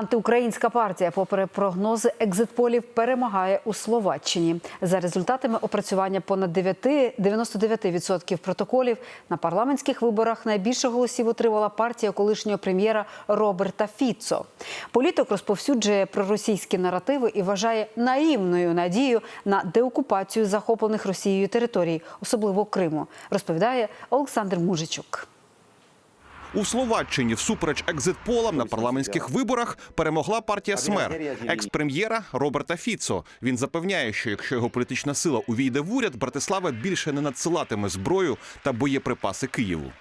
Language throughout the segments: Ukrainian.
Антиукраїнська партія, попри прогнози екзитполів, перемагає у Словаччині. За результатами опрацювання понад 9, 99% протоколів на парламентських виборах найбільше голосів отримала партія колишнього прем'єра Роберта Фіцо. Політик розповсюджує проросійські наративи і вважає наївною надію на деокупацію захоплених Росією територій, особливо Криму. Розповідає Олександр Мужичук. У Словаччині всупереч екзитполам на парламентських виборах перемогла партія СМЕР екс-прем'єра Роберта Фіцо. Він запевняє, що якщо його політична сила увійде в уряд, Братислава більше не надсилатиме зброю та боєприпаси Києву.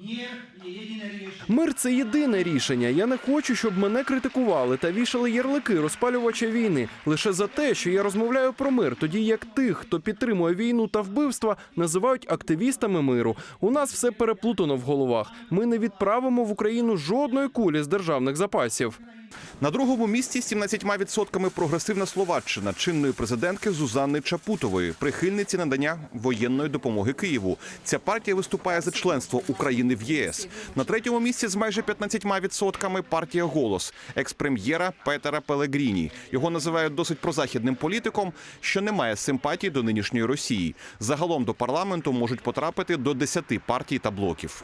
Мир це єдине рішення. Я не хочу, щоб мене критикували та вішали ярлики розпалювача війни лише за те, що я розмовляю про мир, тоді як тих, хто підтримує війну та вбивства, називають активістами миру. У нас все переплутано в головах. Ми не відправимо в Україну жодної кулі з державних запасів. На другому місці з 17% прогресивна Словаччина чинної президентки Зузанни Чапутової, прихильниці надання воєнної допомоги Києву. Ця партія виступає за членство України в ЄС. На третьому місці з майже 15% партія Голос екс-прем'єра Петера Пелегріні. Його називають досить прозахідним політиком, що не має симпатії до нинішньої Росії. Загалом до парламенту можуть потрапити до 10 партій та блоків.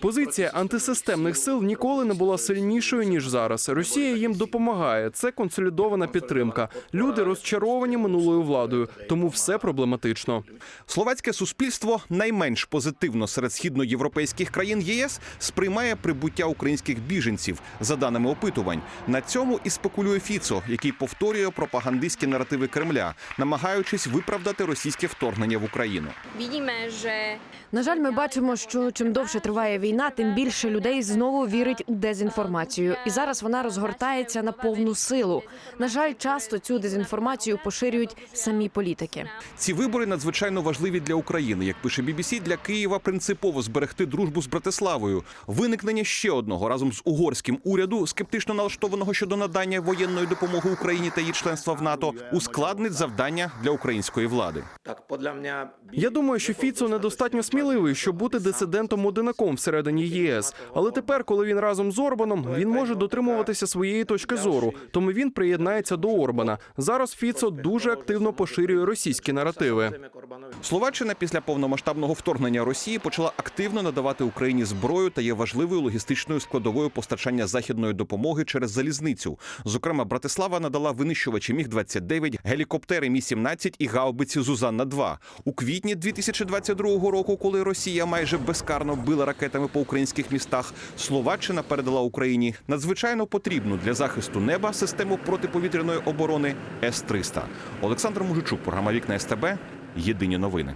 Позиція антисистемних сил ніколи не була сильнішою ніж зараз. Росія їм допомагає. Це консолідована підтримка. Люди розчаровані минулою владою, тому все проблематично. Словацьке суспільство найменш позитивно серед східноєвропейських країн ЄС сприймає прибуття українських біженців за даними опитувань. На цьому і спекулює Фіцо, який повторює пропагандистські наративи Кремля, намагаючись виправдати російське вторгнення в Україну. На жаль, ми бачимо, що чим довше триває війна, тим більше людей знову вірить у дезінформацію, і зараз вона розгортається на повну силу. На жаль, часто цю дезінформацію поширюють самі політики. Ці вибори надзвичайно важливі для України. Як пише BBC, для Києва принципово зберегти дружбу з Братиславою. Виникнення ще одного разом з угорським уряду, скептично налаштованого щодо надання воєнної допомоги Україні та її членства в НАТО, ускладнить завдання для української влади. Mňa. Я думаю, що Фіцо недостатньо сміливий, щоб бути дисидентом одинаком всередині ЄС. Але тепер, коли він разом з Орбаном, він може дотримуватися своєї точки зору, тому він приєднається до Орбана. Зараз Фіцо дуже активно поширює російські наративи. Словаччина після повномасштабного вторгнення Росії почала активно надавати Україні зброю та є важливою логістичною складовою постачання західної допомоги через залізницю. Зокрема, Братислава надала винищувачі міг 29 гелікоптери Мі 17 і гаубиці Зузанна 2 у квітні 2022 року, коли Росія майже безкарно била ракетами по українських містах. Словаччина передала Україні надзвичайно потрібну для захисту неба систему протиповітряної оборони С 300 Олександр Мужичук, програма Вікна СТБ. Єдині новини.